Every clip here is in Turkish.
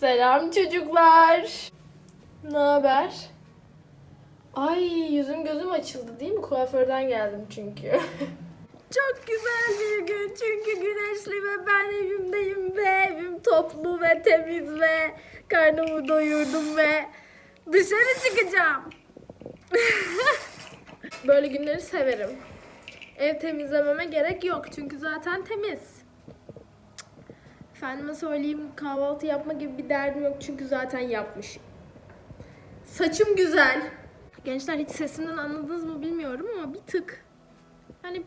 Selam çocuklar. Ne haber? Ay yüzüm gözüm açıldı değil mi? Kuaförden geldim çünkü. Çok güzel bir gün çünkü güneşli ve ben evimdeyim ve evim toplu ve temiz ve karnımı doyurdum ve dışarı çıkacağım. Böyle günleri severim. Ev temizlememe gerek yok çünkü zaten temiz. Efendime söyleyeyim kahvaltı yapma gibi bir derdim yok çünkü zaten yapmışım. Saçım güzel. Gençler hiç sesimden anladınız mı bilmiyorum ama bir tık hani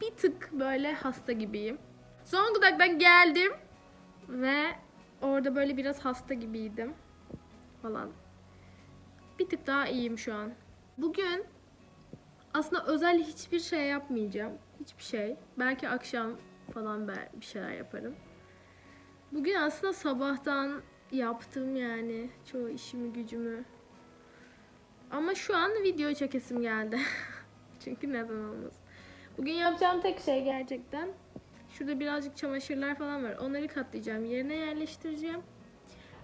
bir tık böyle hasta gibiyim. Zonguldak'tan geldim ve orada böyle biraz hasta gibiydim falan. Bir tık daha iyiyim şu an. Bugün aslında özel hiçbir şey yapmayacağım. Hiçbir şey. Belki akşam falan bir şeyler yaparım. Bugün aslında sabahtan yaptım yani çoğu işimi gücümü. Ama şu an video çekesim geldi. Çünkü neden olmaz. Bugün yapacağım tek şey gerçekten. Şurada birazcık çamaşırlar falan var. Onları katlayacağım. Yerine yerleştireceğim.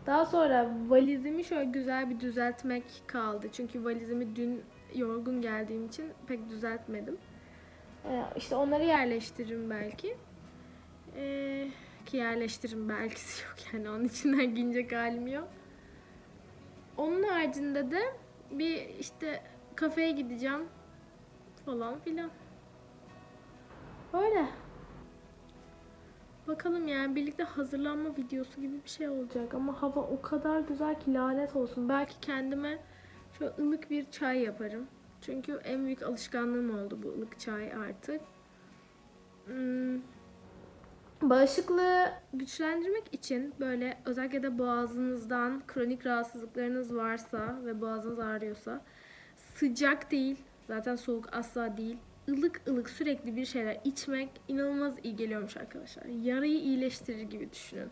Daha sonra valizimi şöyle güzel bir düzeltmek kaldı. Çünkü valizimi dün yorgun geldiğim için pek düzeltmedim. Ee, işte onları yerleştiririm belki. Ee, ki yerleştiririm belkisi yok yani onun içinden giyinecek halim yok. Onun haricinde de bir işte kafeye gideceğim falan filan. Öyle. Bakalım yani birlikte hazırlanma videosu gibi bir şey olacak ama hava o kadar güzel ki lanet olsun. Belki kendime şöyle ılık bir çay yaparım. Çünkü en büyük alışkanlığım oldu bu ılık çay artık. Hmm. Bağışıklığı güçlendirmek için böyle özellikle de boğazınızdan kronik rahatsızlıklarınız varsa ve boğazınız ağrıyorsa sıcak değil zaten soğuk asla değil ılık ılık sürekli bir şeyler içmek inanılmaz iyi geliyormuş arkadaşlar. Yarayı iyileştirir gibi düşünün.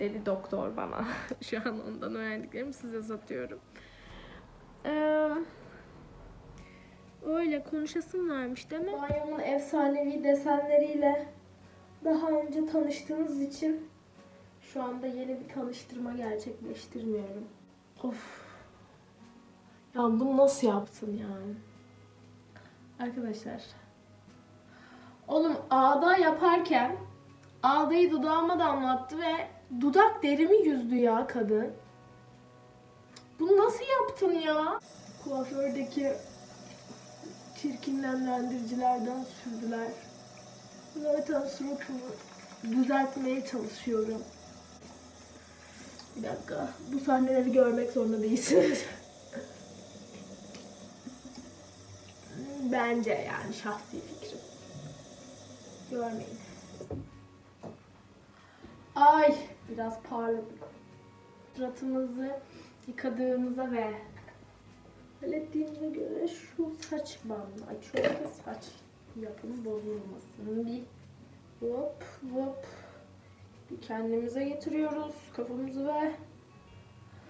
Dedi doktor bana. Şu an ondan öğrendiklerimi size satıyorum. Ee, öyle konuşasım varmış değil mi? Banyomun efsanevi desenleriyle daha önce tanıştığınız için şu anda yeni bir tanıştırma gerçekleştirmiyorum. Of. Ya bunu nasıl yaptın yani? Arkadaşlar. Oğlum ağda yaparken ağdayı dudağıma damlattı ve dudak derimi yüzdü ya kadın. Bunu nasıl yaptın ya? Kuafördeki çirkin nemlendiricilerden sürdüler. Zaten suratımı düzeltmeye çalışıyorum. Bir dakika. Bu sahneleri görmek zorunda değilsiniz. Bence yani şahsi fikrim. Görmeyin. Ay biraz parladık. Suratımızı yıkadığımıza ve hallettiğimize göre şu saç bandını açıyorum saç yapımı bozulmasın. Bir hop hop bir kendimize getiriyoruz kafamızı ve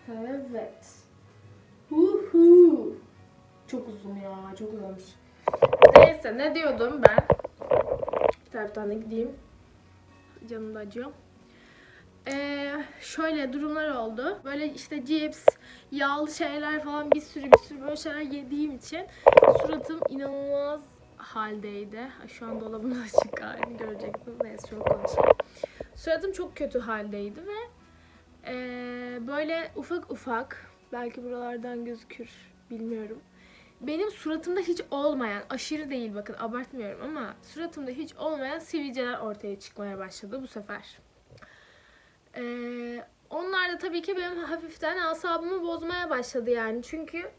evet. Uhu. Çok uzun ya, çok uzamış. Neyse ne diyordum ben? Bir taraftan da gideyim. Canım da acıyor. Ee, şöyle durumlar oldu. Böyle işte cips, yağlı şeyler falan bir sürü bir sürü böyle şeyler yediğim için suratım inanılmaz haldeydi. Ha, Şu an dolabın açık halini göreceksiniz. Neyse çok konuşayım. Suratım çok kötü haldeydi ve ee, böyle ufak ufak belki buralardan gözükür bilmiyorum. Benim suratımda hiç olmayan, aşırı değil bakın abartmıyorum ama suratımda hiç olmayan sivilceler ortaya çıkmaya başladı bu sefer. Ee, onlar da tabii ki benim hafiften asabımı bozmaya başladı yani. Çünkü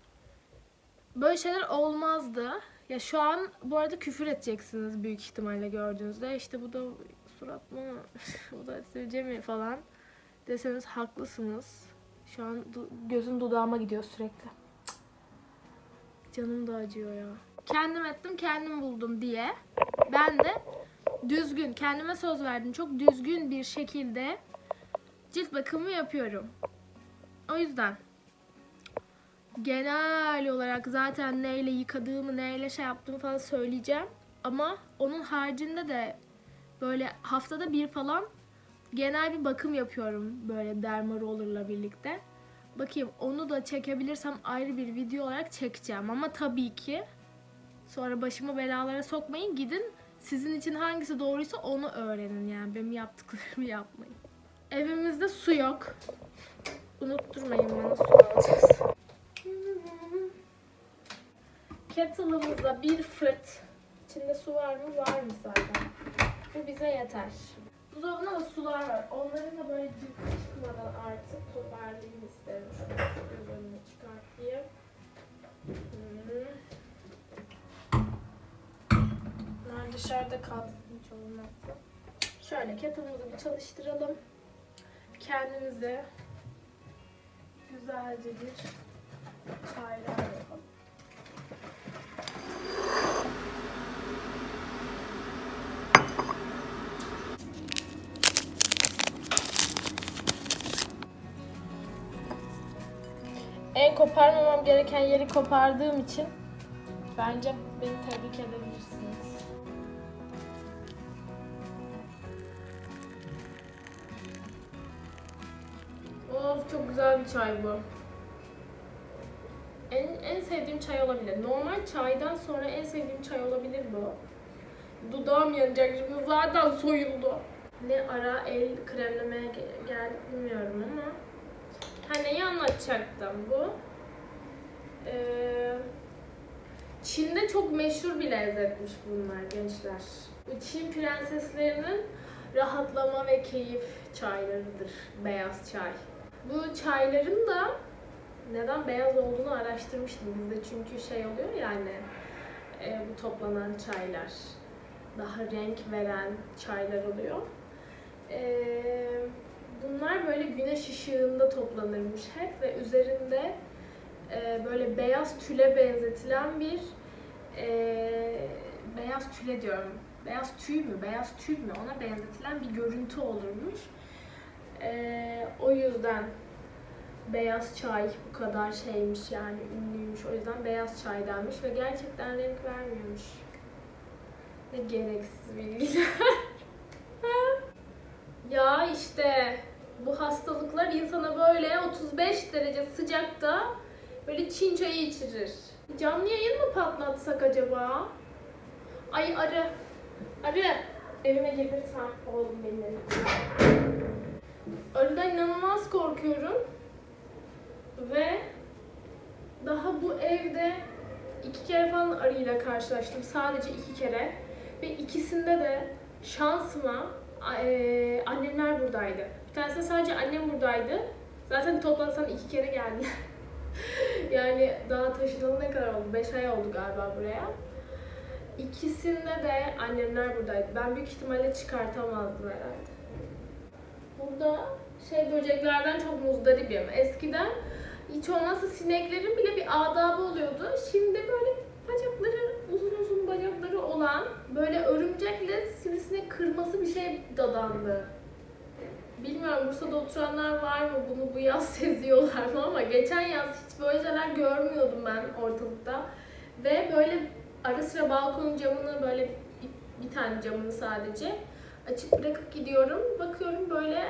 böyle şeyler olmazdı. Ya şu an bu arada küfür edeceksiniz büyük ihtimalle gördüğünüzde. İşte bu da surat mı, bu da sivilce mi falan deseniz haklısınız. Şu an du- gözüm dudağıma gidiyor sürekli. Canım da acıyor ya. Kendim ettim, kendim buldum diye ben de düzgün, kendime söz verdim. Çok düzgün bir şekilde cilt bakımı yapıyorum. O yüzden genel olarak zaten neyle yıkadığımı, neyle şey yaptığımı falan söyleyeceğim. Ama onun haricinde de böyle haftada bir falan genel bir bakım yapıyorum böyle derma rollerla birlikte. Bakayım onu da çekebilirsem ayrı bir video olarak çekeceğim ama tabii ki sonra başımı belalara sokmayın gidin sizin için hangisi doğruysa onu öğrenin yani benim yaptıklarımı yapmayın. Evimizde su yok. Unutturmayın bana su alacağız. Kettle'ımızda bir fırt. İçinde su var mı? Varmış zaten. Bu bize yeter. Buzdolabında da sular var. Onların da böyle çıkmadan artık toparlayayım isterim. Şunu göz önüne çıkartayım. Bunlar dışarıda kaldı. Hiç olmazsa. Şöyle kettle'ımızı bir çalıştıralım. Kendimize güzelce bir çaylar yapalım. En koparmamam gereken yeri kopardığım için bence beni tebrik edebilirsiniz. Bir çay bu. En, en sevdiğim çay olabilir. Normal çaydan sonra en sevdiğim çay olabilir bu. Dudağım yanacak şimdi zaten soyuldu. Ne ara el kremlemeye ge- geldik bilmiyorum ama. Ha neyi anlatacaktım bu? Ee, Çin'de çok meşhur bir lezzetmiş bunlar gençler. Çin prenseslerinin rahatlama ve keyif çaylarıdır. Beyaz çay. Bu çayların da neden beyaz olduğunu araştırmıştım bizde çünkü şey oluyor yani e, bu toplanan çaylar daha renk veren çaylar oluyor. E, bunlar böyle güneş ışığında toplanırmış hep ve üzerinde e, böyle beyaz tüle benzetilen bir e, beyaz tüle diyorum. Beyaz tüy mü, beyaz tül mü ona benzetilen bir görüntü olurmuş. E, o yüzden beyaz çay bu kadar şeymiş yani ünlüymüş. O yüzden beyaz çay denmiş ve gerçekten renk vermiyormuş. Ne gereksiz bilgiler. ya işte bu hastalıklar insana böyle 35 derece sıcakta böyle Çin çayı içirir. Canlı yayın mı patlatsak acaba? Ay arı. Arı. Evime gelirsen oğlum benim. Arıdan inanılmaz korkuyorum. Ve daha bu evde iki kere falan arıyla karşılaştım. Sadece iki kere. Ve ikisinde de şansıma eee, annemler buradaydı. Bir tanesinde sadece annem buradaydı. Zaten toplasam iki kere geldi. yani daha taşınalı ne kadar oldu? Beş ay oldu galiba buraya. İkisinde de annemler buradaydı. Ben büyük ihtimalle çıkartamazdım herhalde. Burada şey böceklerden çok muzdaribim. Eskiden hiç olmazsa sineklerin bile bir adabı oluyordu. Şimdi böyle bacakları, uzun uzun bacakları olan böyle örümcekle sivrisinek kırması bir şey dadandı. Bilmiyorum Bursa'da oturanlar var mı bunu bu yaz seziyorlar mı ama geçen yaz hiç böyle şeyler görmüyordum ben ortalıkta. Ve böyle ara sıra balkonun camını böyle bir, bir tane camını sadece açık bırakıp gidiyorum. Bakıyorum böyle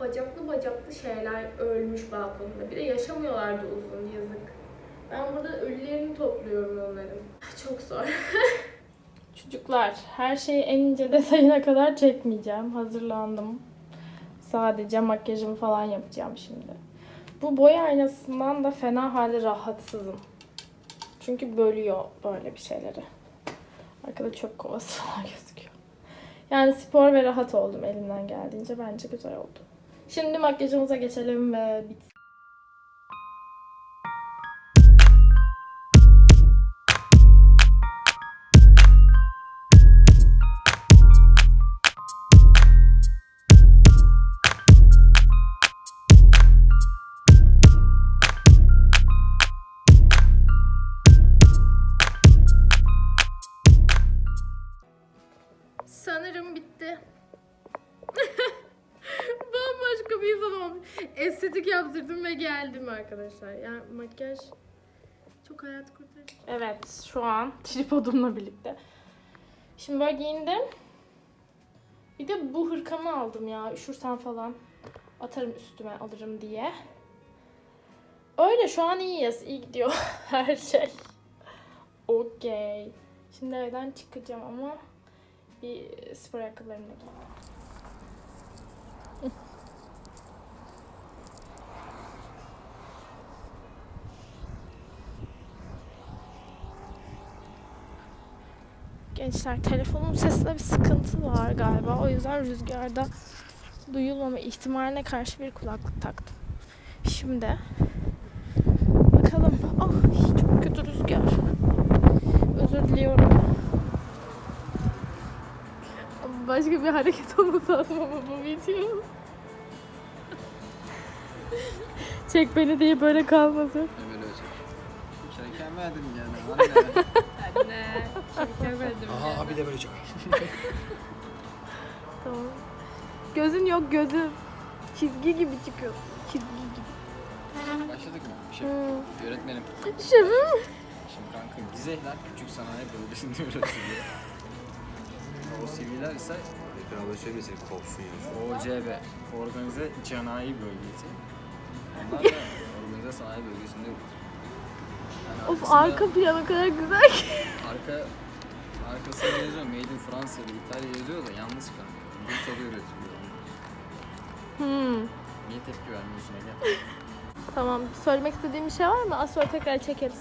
bacaklı bacaklı şeyler ölmüş balkonda. Bir de yaşamıyorlardı uzun yazık. Ben burada ölülerini topluyorum onların. Çok zor. Çocuklar her şeyi en ince detayına kadar çekmeyeceğim. Hazırlandım. Sadece makyajımı falan yapacağım şimdi. Bu boy aynasından da fena halde rahatsızım. Çünkü bölüyor böyle bir şeyleri. Arkada çöp kovası falan gözüküyor. Yani spor ve rahat oldum elimden geldiğince. Bence güzel oldu. Şimdi makyajımıza geçelim ve bit. Arkadaşlar. Yani makyaj çok hayat kurtarıcı. Evet şu an tripodumla birlikte. Şimdi böyle giyindim. Bir de bu hırkamı aldım ya. Üşürsem falan atarım üstüme alırım diye. Öyle şu an iyiyiz. İyi gidiyor her şey. Okey. Şimdi evden çıkacağım ama bir spor ayakkabılarımla giyeyim. Gençler telefonun sesinde bir sıkıntı var galiba. O yüzden rüzgarda duyulmama ihtimaline karşı bir kulaklık taktım. Şimdi bakalım. Ah çok kötü rüzgar. Özür diliyorum. Başka bir hareket olması lazım ama bu video. Çek beni diye böyle kalmasın. Ömer Özür. Çekemedim yani anne. Aha abi de böyle çok. Tamam. Gözün yok gözün. Çizgi gibi çıkıyor. Çizgi gibi. Başladık mı? Şef, öğretmenim. Şefim. Şimdi kanka Gizehler küçük sanayi bölgesinde üretiliyor. O CV'ler ise Ekran böyle söylemesin kopsun ya. OCB, Organize Canayi Bölgesi. Onlar da Organize Sanayi Bölgesi'nde üretiliyor. Of arka plan o kadar güzel ki. Arka arkasında yazıyor Made in Fransa ile İtalya yazıyor da yanlış kanka. Bursa'da üretiliyor. Hmm. Niye tepki vermiyorsun Ege? Tamam. Söylemek istediğim bir şey var mı? Az sonra tekrar çekeriz.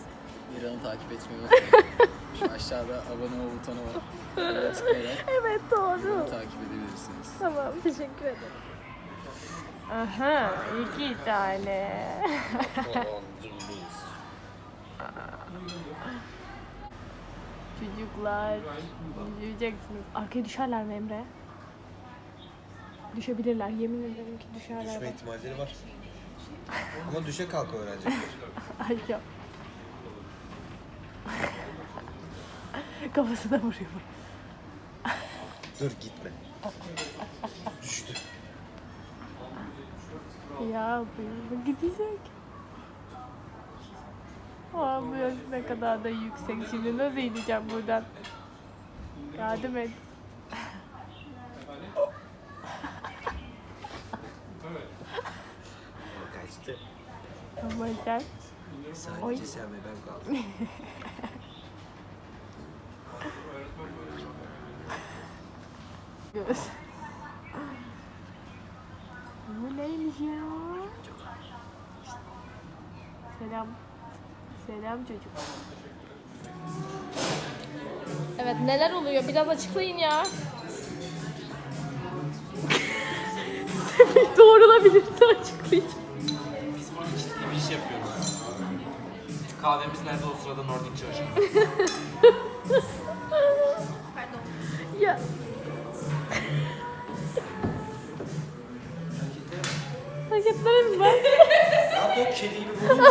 İran'ı takip etmeyi unutmayın. Şu aşağıda abone ol butonu var. Oraya tıklayarak Evet İran'ı doğru. takip edebilirsiniz. Tamam teşekkür ederim. Aha iki tane. Çocuklar üzüleceksiniz. Arkaya düşerler mi Emre? Düşebilirler. Yemin ederim ki düşerler. Düşme ihtimalleri var. Ama düşe kalka öğrenecekler. Ay ya. Kafasına vuruyor. Dur gitme. Düştü. Ya bu gidecek. Aa bu yaş ne kadar da yüksek. Şimdi nasıl ineceğim buradan? Yardım et. Kaçtı. Ama sen Sadece Oy. sen ve ben kaldım. göz. Bu neymiş ya? Selam. Selam çocuk. Evet neler oluyor? Biraz açıklayın ya. Semih doğrulabilirse açıklayın. Biz burada ciddi bir iş yapıyoruz. Kahvemiz nerede o sırada Nordic çalışıyor. Ya. Hareketlere mi bak? Ya bu kedi gibi bunu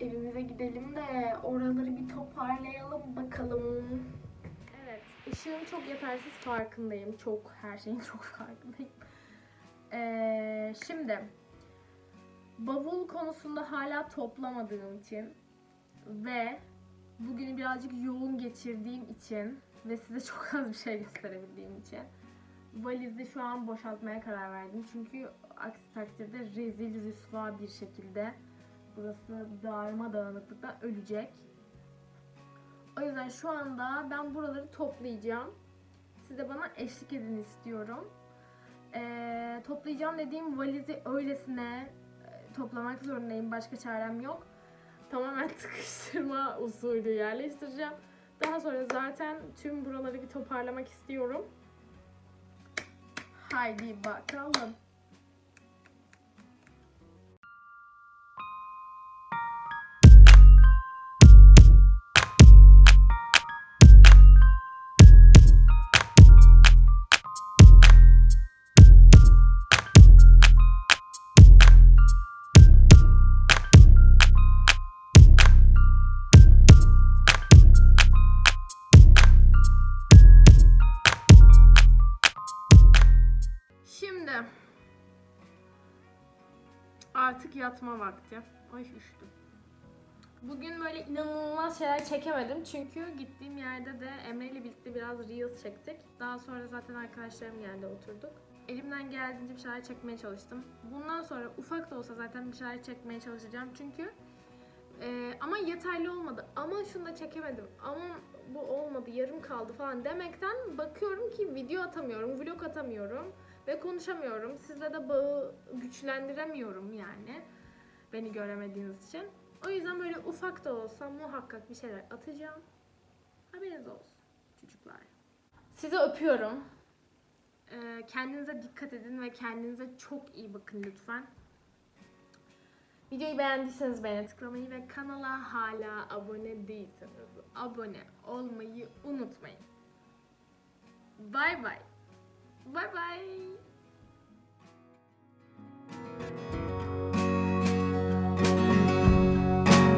Evimize gidelim de oraları bir toparlayalım bakalım. Evet, ışığın çok yetersiz farkındayım. Çok, her şeyin çok farkındayım. Ee, şimdi, bavul konusunda hala toplamadığım için ve bugünü birazcık yoğun geçirdiğim için ve size çok az bir şey gösterebildiğim için valizi şu an boşaltmaya karar verdim. Çünkü aksi takdirde rezil rüsva bir şekilde burası darma dağınıklıktan ölecek. O yüzden şu anda ben buraları toplayacağım. Siz de bana eşlik edin istiyorum. Ee, toplayacağım dediğim valizi öylesine e, toplamak zorundayım. Başka çarem yok. Tamamen tıkıştırma usulü yerleştireceğim. Daha sonra zaten tüm buraları bir toparlamak istiyorum. Haydi bakalım. Vakti. Ay üşüdüm. Bugün böyle inanılmaz şeyler çekemedim çünkü gittiğim yerde de Emre ile birlikte biraz Reels çektik. Daha sonra zaten arkadaşlarım geldi oturduk. Elimden geldiğince bir şeyler çekmeye çalıştım. Bundan sonra ufak da olsa zaten bir şeyler çekmeye çalışacağım çünkü ee, ama yeterli olmadı. Ama şunu da çekemedim. Ama bu olmadı, yarım kaldı falan demekten bakıyorum ki video atamıyorum, vlog atamıyorum ve konuşamıyorum. Sizle de bağı güçlendiremiyorum yani. Beni göremediğiniz için. O yüzden böyle ufak da olsa muhakkak bir şeyler atacağım. Haberiniz olsun çocuklar. Sizi öpüyorum. Ee, kendinize dikkat edin ve kendinize çok iyi bakın lütfen. Videoyu beğendiyseniz beğene tıklamayı ve kanala hala abone değilseniz abone olmayı unutmayın. Bay bay. Bay bay.